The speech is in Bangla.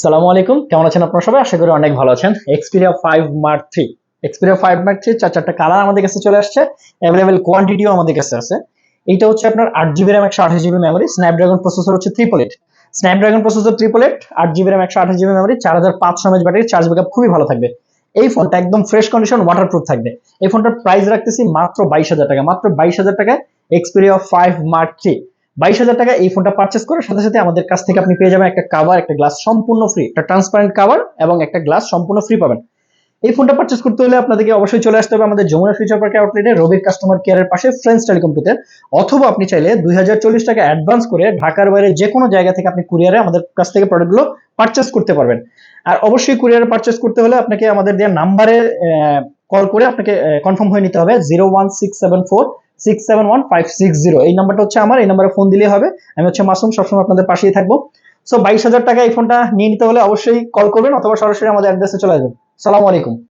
সালামু আলাইকুম। কেমন আছেন আপনারা সবাই? আশা করি অনেক ভালো আছেন। Xperia five mark three Xperia five mark three চার চারটা কালার আমাদের কাছে চলে আসছে। অ্যাভেলেবেল কোয়ান্টিটিও আমাদের কাছে আছে। এইটা হচ্ছে আপনার আট জিবি র্যাম একশো আঠাশ জিবি মেমোরি স্ন্যাপড্রাগন প্রসেসর হচ্ছে triple eight Snapdragon processor triple eight আট জিবি র্যাম একশো আঠাশ জিবি মেমোরি চার হাজার পাঁচশো এমএচ ব্যাটারি চার্জ ব্যাকআপ খুবই ভালো থাকবে। এই ফোনটা একদম ফ্রেশ কন্ডিশন ওয়াটারপ্রুফ থাকবে। এই ফোনটার প্রাইস রাখতেছি মাত্র বাইশ হাজার টাকা। মাত্র বাইশ হাজার টাকায় এক্সপিরিয়া ফাইভ মার্ক থ্রি বাইশ হাজার টাকা এই ফোনটা পারচেস করার সাথে সাথে আমাদের কাছ থেকে আপনি পেয়ে যাবেন একটা কাভার একটা গ্লাস সম্পূর্ণ ফ্রি একটা ট্রান্সপারেন্ট কাভার এবং একটা গ্লাস সম্পূর্ণ ফ্রি পাবেন। এই ফোনটা পারচেস করতে হলে আপনাদেরকে অবশ্যই চলে আসতে হবে আমাদের যমুনা ফিউচার পার্কে আউটলেটে রবির কাস্টমার কেয়ারের পাশে ফ্রেন্ডস টেলিকম টুতে অথবা আপনি চাইলে দুই হাজার চল্লিশ টাকা অ্যাডভান্স করে ঢাকার বাইরে যে কোনো জায়গা থেকে আপনি কুরিয়ারে আমাদের কাছ থেকে প্রোডাক্টগুলো পারচেস করতে পারবেন। আর অবশ্যই কুরিয়ারে পারচেস করতে হলে আপনাকে আমাদের দেওয়া নাম্বারে কল করে আপনাকে কনফার্ম হয়ে নিতে হবে। Zero one six seven four six seven one five six zero এই নাম্বারটা হচ্ছে আমার, এই নাম্বারে ফোন দিলেই হবে। আমি হচ্ছে মাসুম, সবসময় আপনাদের পাশেই থাকব। সো বাইশ হাজার টাকা এই ফোনটা নিয়ে নিতে হলে অবশ্যই কল করবেন অথবা সরাসরি আমাদের অ্যাড্রেসে চলে আসবেন। সালামু আলাইকুম।